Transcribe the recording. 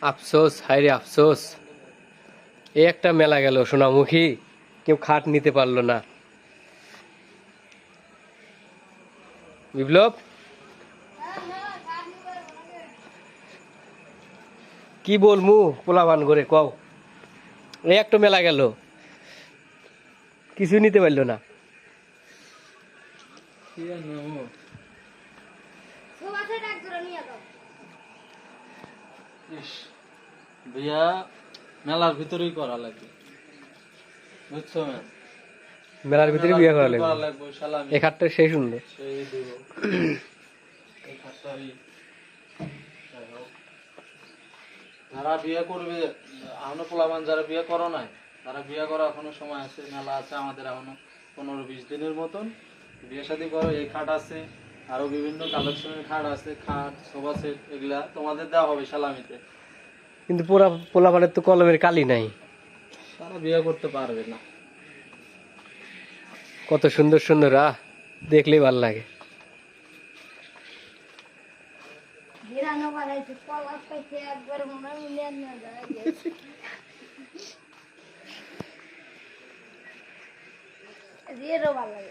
আফসোস হায় রে আফসোস। এই একটা মেলা গেল সোনামুখী। কেউ খাট নিতে পারল না। বিপ্লব? কি বলমু পোলাবান করে কও। এই একটা মেলা গেল। কিছু নিতে পারল না। কি আর নেব? ইস, মেলার ভিতরেই করা লাগবে। বুঝছ ম্যাম? মেলার ভিতরে বিয়ে করা লাগবে। এই খাটটা সেই সুন্দর। যারা বিয়ে করবে এখনও পোলাবান যারা বিয়ে করো নাই তারা বিয়ে করা এখনও সময় আছে মেলা আছে আমাদের এখনও পনেরো বিশ দিনের মতন। বিয়ে শাদি করো এই খাট আছে। আরও বিভিন্ন কালেকশনের খাট আছে খাট সোফা সেট এগুলা তোমাদের দেওয়া হবে সালামিতে। কিন্তু পোলা পোলাপানের তো কলমের কালি নাই। তারা বিয়ে করতে পারবে না। কত সুন্দর সুন্দর আহ দেখলেই ভালো লাগে। ভালো লাগে।